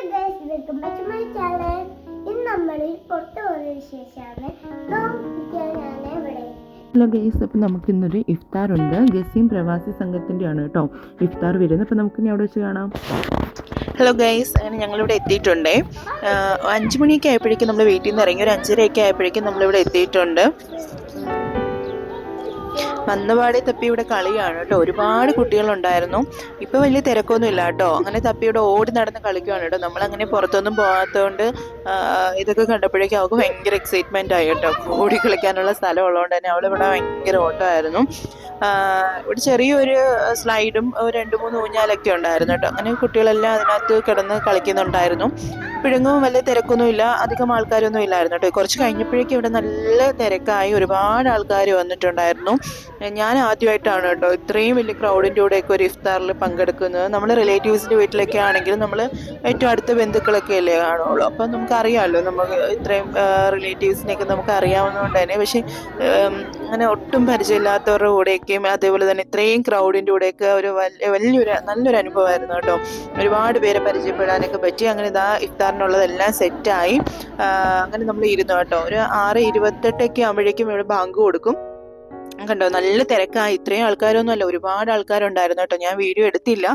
Hello guys welcome back to my channel. ഇന്ന് നമ്മൾ പുറത്ത് പോകുന്ന വിശേഷമാണ് നോക്കിയാണ് ഇവിടെ. ഹലോ ഗേസ് അപ്പോൾ നമുക്ക് ഇന്നൊരു ഇഫ്താർ ഉണ്ട് ഗസീം പ്രവാസി സംഘത്തിന്റെ ആണ് കേട്ടോ ഇഫ്താർ വരുന്നത്. അപ്പോൾ നമുക്ക് ഇനി അവിടെ വെച്ച് കാണാം. ഹലോ ഗൈസ് അങ്ങനെ ഞങ്ങളിവിടെ എത്തിയിട്ടുണ്ട്. അഞ്ച് മണിയൊക്കെ ആയപ്പോഴേക്കും നമ്മൾ വീട്ടിൽ നിന്ന് ഇറങ്ങി ഒരു അഞ്ചരയൊക്കെ ആയപ്പോഴേക്കും നമ്മളിവിടെ എത്തിയിട്ടുണ്ട്. വന്നപാടെ തപ്പി ഇവിടെ കളിയാണ് കേട്ടോ. ഒരുപാട് കുട്ടികളുണ്ടായിരുന്നു. ഇപ്പൊ വലിയ തിരക്കൊന്നും ഇല്ല കേട്ടോ. അങ്ങനെ തപ്പി ഇവിടെ ഓടി നടന്ന് കളിക്കുവാണ് കേട്ടോ. നമ്മളങ്ങനെ പുറത്തൊന്നും പോകാത്തതുകൊണ്ട് ഇതൊക്കെ കണ്ടപ്പോഴേക്കും അവൾക്ക് ഭയങ്കര എക്സൈറ്റ്മെന്റ് ആയി കേട്ടോ. ഓടി കളിക്കാനുള്ള സ്ഥലം ഉള്ളതുകൊണ്ട് തന്നെ അവളിവിടെ ഭയങ്കര ഓട്ടമായിരുന്നു. ഇവിടെ ചെറിയൊരു സ്ലൈഡും രണ്ട് മൂന്ന് ഊഞ്ഞാലൊക്കെ ഉണ്ടായിരുന്നു കേട്ടോ. അങ്ങനെ കുട്ടികളെല്ലാം അതിനകത്ത് കിടന്ന് കളിക്കുന്നുണ്ടായിരുന്നു. പിഴുങ്ങും വലിയ തിരക്കൊന്നുമില്ല. അധികം ആൾക്കാരൊന്നും ഇല്ലായിരുന്നു കേട്ടോ. കുറച്ച് കഴിഞ്ഞപ്പോഴേക്കും ഇവിടെ നല്ല തിരക്കായി ഒരുപാട് ആൾക്കാർ വന്നിട്ടുണ്ടായിരുന്നു. ഞാൻ ആദ്യമായിട്ടാണ് കേട്ടോ ഇത്രയും വലിയ ക്രൗഡിന്റെ കൂടെയൊക്കെ ഒരു ഇഫ്താറിൽ പങ്കെടുക്കുന്നത്. നമ്മൾ റിലേറ്റീവ്സിന്റെ വീട്ടിലൊക്കെ ആണെങ്കിലും നമ്മൾ ഏറ്റവും അടുത്ത ബന്ധുക്കളൊക്കെ അല്ലേ കാണുള്ളൂ അപ്പം നമുക്കറിയാമല്ലോ നമുക്ക് ഇത്രയും റിലേറ്റീവ്സിനെയൊക്കെ നമുക്ക് അറിയാവുന്നതുകൊണ്ട് തന്നെ. പക്ഷേ അങ്ങനെ ഒട്ടും പരിചയമില്ലാത്തവരുടെ കൂടെയൊക്കെയും അതേപോലെ തന്നെ ഇത്രയും ക്രൗഡിന്റെ കൂടെയൊക്കെ ഒരു വലിയ വലിയൊരു നല്ലൊരു അനുഭവമായിരുന്നു കേട്ടോ. ഒരുപാട് പേരെ പരിചയപ്പെടാനൊക്കെ പറ്റി. അങ്ങനെ ഇതാ ഇഫ്താറിനുള്ളതെല്ലാം സെറ്റായി അങ്ങനെ നമ്മൾ ഇരുന്നു കേട്ടോ. ഒരു ആറ് ഇരുപത്തെട്ടൊക്കെ ആകുമ്പോഴേക്കും ഇവിടെ ബാങ്ക് കൊടുക്കും. കണ്ടോ? നല്ല തിരക്കായി ഇത്രയും ആൾക്കാരൊന്നും അല്ല ഒരുപാട് ആൾക്കാരുണ്ടായിരുന്നു കേട്ടോ. ഞാൻ വീഡിയോ എടുത്തില്ല.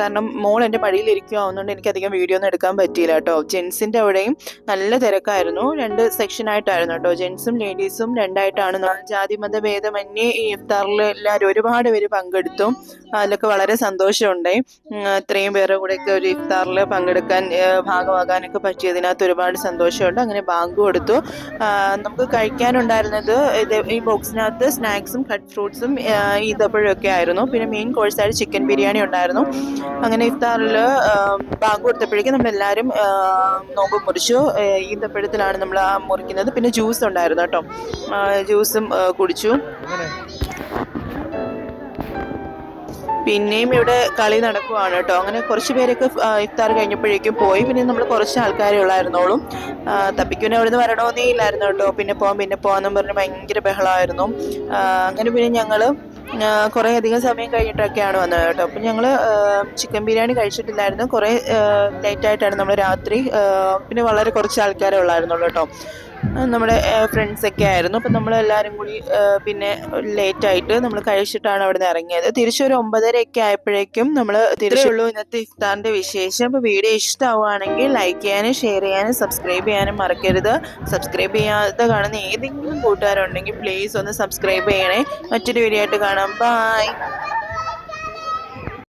കാരണം മോൾ എന്റെ മടിയിൽ ഇരിക്കുവാവുന്നതുകൊണ്ട് എനിക്ക് അധികം വീഡിയോ ഒന്നും എടുക്കാൻ പറ്റിയില്ല കേട്ടോ. ജെൻസിന്റെ അവിടെയും നല്ല തിരക്കായിരുന്നു. രണ്ട് സെക്ഷൻ ആയിട്ടായിരുന്നു കേട്ടോ. ജെൻസും ലേഡീസും രണ്ടായിട്ടാണ് ജാതി മത ഭേദമന്യേ ഈ ഇഫ്താറിൽ എല്ലാവരും ഒരുപാട് പേര് പങ്കെടുത്തു. അതിലൊക്കെ വളരെ സന്തോഷമുണ്ടായി ഇത്രയും പേരുടെ കൂടെയൊക്കെ ഒരു ഇഫ്താറിൽ പങ്കെടുക്കാൻ ഭാഗമാകാനൊക്കെ പറ്റിയതിനകത്ത് ഒരുപാട് സന്തോഷമുണ്ട്. അങ്ങനെ ബാങ്ക് കൊടുത്തു. നമുക്ക് കഴിക്കാനുണ്ടായിരുന്നത് ഇത് ഈ ബോക്സിനകത്ത് സ്നാക്സും കട്ട് ഫ്രൂട്ട്സും ഈന്തപ്പഴം ഒക്കെ ആയിരുന്നു. പിന്നെ മെയിൻ കോഴ്സായിട്ട് ചിക്കൻ ബിരിയാണി ഉണ്ടായിരുന്നു. അങ്ങനെ ഇഫ്താറിൽ ബാങ്ക് കൊടുത്തപ്പോഴേക്കും നമ്മളെല്ലാവരും നോമ്പ് മുറിച്ചു. ഈന്തപ്പഴത്തിലാണ് നമ്മൾ ആ മുറിക്കുന്നത്. പിന്നെ ജ്യൂസ് ഉണ്ടായിരുന്നു കേട്ടോ. ജ്യൂസും കുടിച്ചു. പിന്നെയും ഇവിടെ കളി നടക്കുവാണ് കേട്ടോ. അങ്ങനെ കുറച്ച് പേരൊക്കെ ഇഫ്താർ കഴിഞ്ഞപ്പോഴേക്കും പോയി. പിന്നെ നമ്മൾ കുറച്ച് ആൾക്കാരെ ഉള്ളായിരുന്നോളും തപ്പിക്കുന്ന അവിടുന്ന് വരണമെന്നേ ഇല്ലായിരുന്നു കേട്ടോ. പിന്നെ പോവാം പിന്നെ പോവാന്നും പറഞ്ഞ് ഭയങ്കര ബഹളമായിരുന്നു. അങ്ങനെ പിന്നെ ഞങ്ങൾ കുറേ അധികം സമയം കഴിഞ്ഞിട്ടൊക്കെയാണ് വന്നത് കേട്ടോ. അപ്പം ഞങ്ങൾ ചിക്കൻ ബിരിയാണി കഴിച്ചിട്ടില്ലായിരുന്നു. കുറേ ലേറ്റായിട്ടാണ് നമ്മൾ രാത്രി പിന്നെ വളരെ കുറച്ച് ആൾക്കാരെ ഉള്ളായിരുന്നുള്ളൂ കേട്ടോ. നമ്മുടെ ഫ്രണ്ട്സൊക്കെ ആയിരുന്നു. അപ്പം നമ്മളെല്ലാവരും കൂടി പിന്നെ ലേറ്റായിട്ട് നമ്മൾ കഴിച്ചിട്ടാണ് അവിടെ നിന്ന് ഇറങ്ങിയത് തിരിച്ചൊരു ഒമ്പതരയൊക്കെ ആയപ്പോഴേക്കും നമ്മൾ തിരിച്ചുള്ളൂ ഇന്നത്തെ ഇഫ്താറിന്റെ വിശേഷം. അപ്പോൾ വീഡിയോ ഇഷ്ടമാവുകയാണെങ്കിൽ ലൈക്ക് ചെയ്യാനും ഷെയർ ചെയ്യാനും സബ്സ്ക്രൈബ് ചെയ്യാനും മറക്കരുത്. സബ്സ്ക്രൈബ് ചെയ്യാതെ കാണുന്ന ഏതെങ്കിലും കൂട്ടുകാരുണ്ടെങ്കിൽ പ്ലീസ് ഒന്ന് സബ്സ്ക്രൈബ് ചെയ്യണേ. മറ്റൊരു വീഡിയോ ആയിട്ട് കാണാം. ബൈ